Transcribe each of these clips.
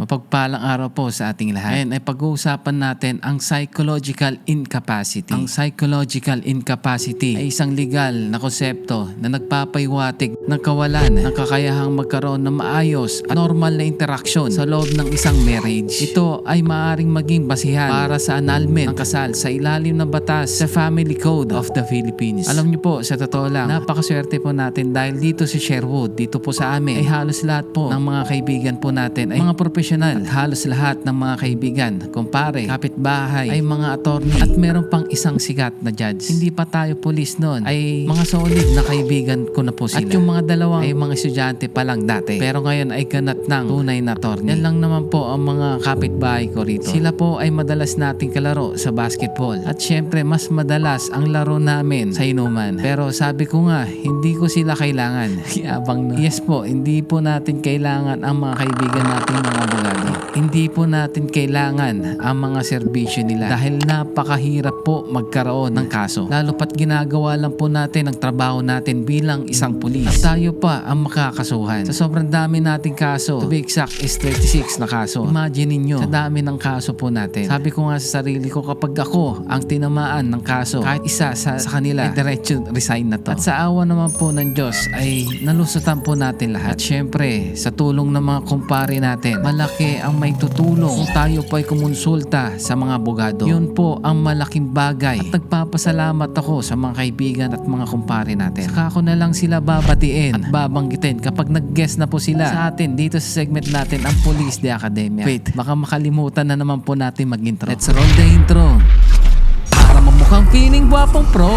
Mapagpalang araw po sa ating lahat. Ngayon ay pag-uusapan natin ang psychological incapacity. Ang psychological incapacity ay isang legal na konsepto na nagpapaywatig ng kawalan ng kakayahang magkaroon ng maayos at normal na interaksyon sa loob ng isang marriage. Ito ay maaaring maging basihan para sa annulment ng kasal sa ilalim ng batas sa Family Code of the Philippines. Alam niyo po, sa totoo lang, napakaswerte po natin dahil dito sa Sherwood, dito po sa amin, ay halos lahat po ng mga kaibigan po natin ay mga profesional at halos lahat ng mga kaibigan, kumpare, kapitbahay, ay mga attorney at meron pang isang sikat na judge. Hindi pa tayo pulis noon, ay mga solid na kaibigan ko na po sila. At yung mga dalawang ay mga estudyante pa lang dati. Pero ngayon ay ganat ng tunay na attorney. Yan lang naman po ang mga kapitbahay ko rito. Sila po ay madalas nating kalaro sa basketball. At syempre, mas madalas ang laro namin sa inuman. Pero sabi ko nga, hindi ko sila kailangan. Yabang na. Yes po, hindi po natin kailangan ang mga kaibigan natin mga abogado. Hindi po natin kailangan ang mga serbisyo nila dahil napakahirap po magkaroon ng kaso. Lalo pat ginagawa lang po natin ang trabaho natin bilang isang pulis. At tayo pa ang makakasuhan. Sa sobrang dami nating kaso, to be exact is 36 na kaso. Imagine ninyo, sa dami ng kaso po natin. Sabi ko nga sa sarili ko, kapag ako ang tinamaan ng kaso, kahit isa sa, sa kanila, ay diretso resign na to. At sa awa naman po ng Diyos, ay nalusutan po natin lahat. At syempre, sa tulong ng mga kumpare natin, malaki ang may tutulong kung tayo po ay kumonsulta sa mga abogado. Yun po ang malaking bagay. At nagpapasalamat ako sa mga kaibigan at mga kumpare natin. Saka ko na lang sila babatiin at babanggitin kapag nag-guest na po sila sa atin dito sa segment natin ang Police de Academia. Wait, baka makalimutan na naman po natin mag-intro. Let's roll the intro. Para mamukhang feeling gwapong pro.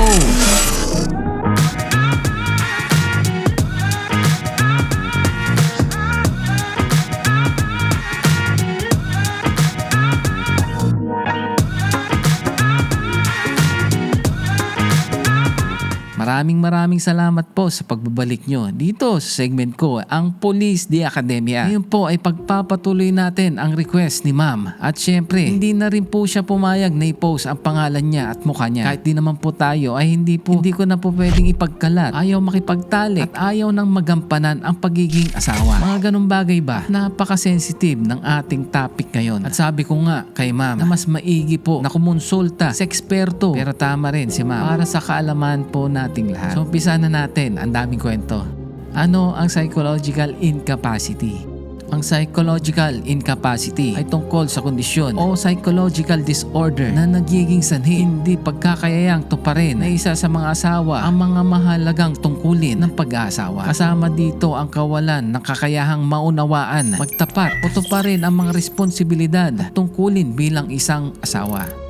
Maraming maraming salamat po sa pagbabalik nyo dito sa segment ko, ang Police de Academia. Ngayon po ay pagpapatuloy natin ang request ni ma'am. At syempre, hindi na rin po siya pumayag na i-post ang pangalan niya at mukha niya. Kahit di naman po tayo ay hindi po, hindi ko na po pwedeng ipagkalat. Ayaw makipagtalik at ayaw nang magampanan ang pagiging asawa. Mga ganun bagay ba? Napaka-sensitive ng ating topic ngayon. At sabi ko nga kay ma'am na mas maigi po na kumonsulta sa eksperto. Pero tama rin si ma'am para sa kaalaman po nating lahat. So umpisa na natin ang daming kwento. Ano ang psychological incapacity? Ang psychological incapacity ay tungkol sa kondisyon o psychological disorder na nagiging sanhi hindi pagkakayayang tuparin na isa sa mga asawa ang mga mahalagang tungkulin ng pag-aasawa. Kasama dito ang kawalan ng kakayahang maunawaan, magtapat o tuparin ang mga responsibilidad tungkulin bilang isang asawa.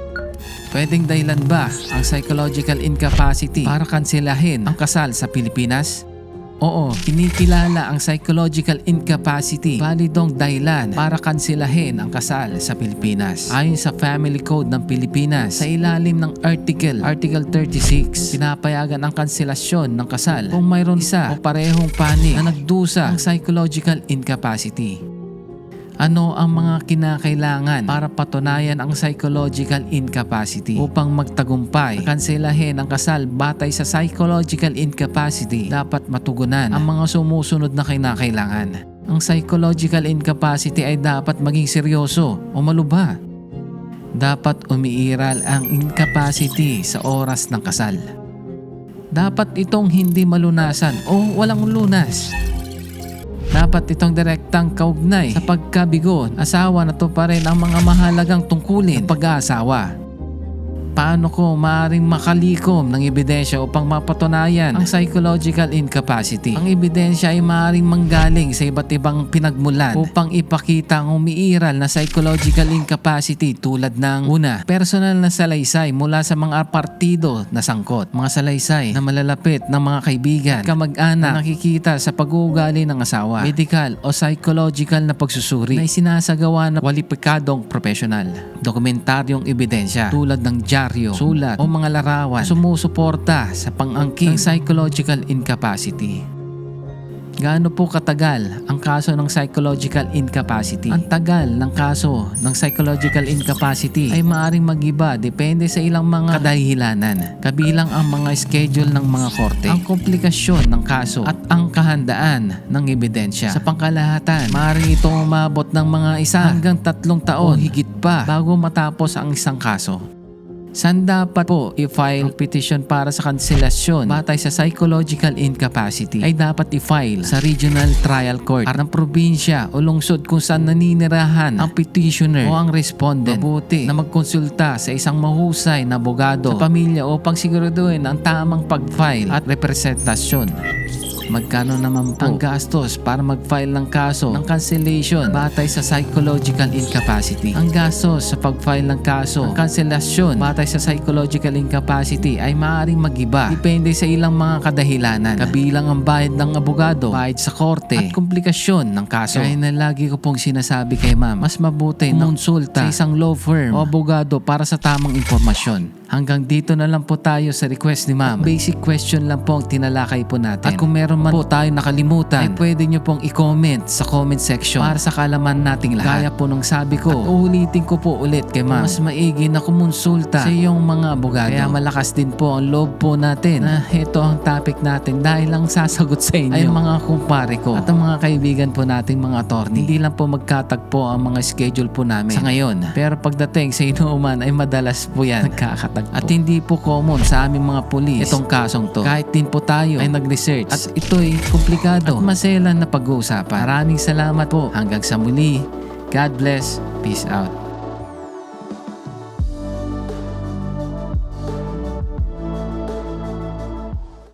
Pwedeng dahilan ba ang psychological incapacity para kanselahin ang kasal sa Pilipinas? Oo, kinikilala ang psychological incapacity validong dahilan para kanselahin ang kasal sa Pilipinas. Ayon sa Family Code ng Pilipinas, sa ilalim ng Article, Article 36, pinapayagan ang kanselasyon ng kasal kung mayroon isa o parehong panig na nagdusa ng psychological incapacity. Ano ang mga kinakailangan para patunayan ang psychological incapacity upang magtagumpay? Kanselahin ang kasal batay sa psychological incapacity dapat matugunan ang mga sumusunod na kinakailangan. Ang psychological incapacity ay dapat maging seryoso o malubha. Dapat umiiral ang incapacity sa oras ng kasal. Dapat itong hindi malunasan o walang lunas. Dapat itong direktang kaugnay sa pagkabigo, asawa na to pa rin ang mga mahalagang tungkulin ng pag-aasawa. Paano ko maaaring makalikom ng ebidensya upang mapatunayan ang psychological incapacity? Ang ebidensya ay maaaring manggaling sa iba't ibang pinagmulan upang ipakita ang umiiral na psychological incapacity tulad ng una, personal na salaysay mula sa mga partido na sangkot, mga salaysay na malalapit ng mga kaibigan, kamag-anak, na nakikita sa pag-uugali ng asawa, medical o psychological na pagsusuri na isinasagawa ng walipikadong profesional, dokumentaryong ebidensya tulad ng dyaryo, sulat o mga larawan sumusuporta sa pangangking psychological incapacity. Gaano po katagal ang kaso ng psychological incapacity? Ang tagal ng kaso ng psychological incapacity ay maaring magiba depende sa ilang mga kadahilanan. Kabilang ang mga schedule ng mga korte, ang komplikasyon ng kaso at ang kahandaan ng ebidensya. Sa pangkalahatan, maaring ito umabot ng mga isa hanggang tatlong taon o higit pa bago matapos ang isang kaso. Saan dapat po i-file petition para sa kanselasyon batay sa psychological incapacity ay dapat i-file sa Regional Trial Court ng probinsya o lungsod kung saan naninirahan ang petitioner o ang respondent. Mabuti na magkonsulta sa isang mahusay na abogado sa pamilya upang siguraduhin ang tamang pag-file at representasyon. Magkano naman po ang gastos para mag-file ng kaso ng cancellation batay sa psychological incapacity? Ang gastos sa pag-file ng kaso ng kanselasyon batay sa psychological incapacity ay maaaring magiba depende sa ilang mga kadahilanan. Kabilang ang bayad ng abogado, bayad sa korte, at komplikasyon ng kaso. Kaya na lagi ko pong sinasabi kay ma'am, mas mabuti na konsulta sa isang law firm o abogado para sa tamang impormasyon. Hanggang dito na lang po tayo sa request ni ma'am. Basic question lang po ang tinalakay po natin. At kung meron man po tayo nakalimutan, ay pwede nyo pong i-comment sa comment section para sa kalaman nating lahat. Gaya po nung sabi ko, at uulitin ko po ulit kay ma'am. Mas maigi na kumonsulta sa iyong mga abogado. Kaya malakas din po ang loob po natin na ito ang topic natin dahil lang sasagot sa inyo ay mga kumpare ko at ang mga kaibigan po nating mga attorney. Hindi lang po magkatagpo ang mga schedule po namin sa ngayon. Pero pagdating sa inuuman ay madalas po yan nagkakatagpo. At hindi po common sa aming mga pulis itong kasong to. Kahit din po tayo ay nag-research at ito'y komplikado at maselan na pag-uusapan. Maraming salamat po. Hanggang sa muli. God bless. Peace out.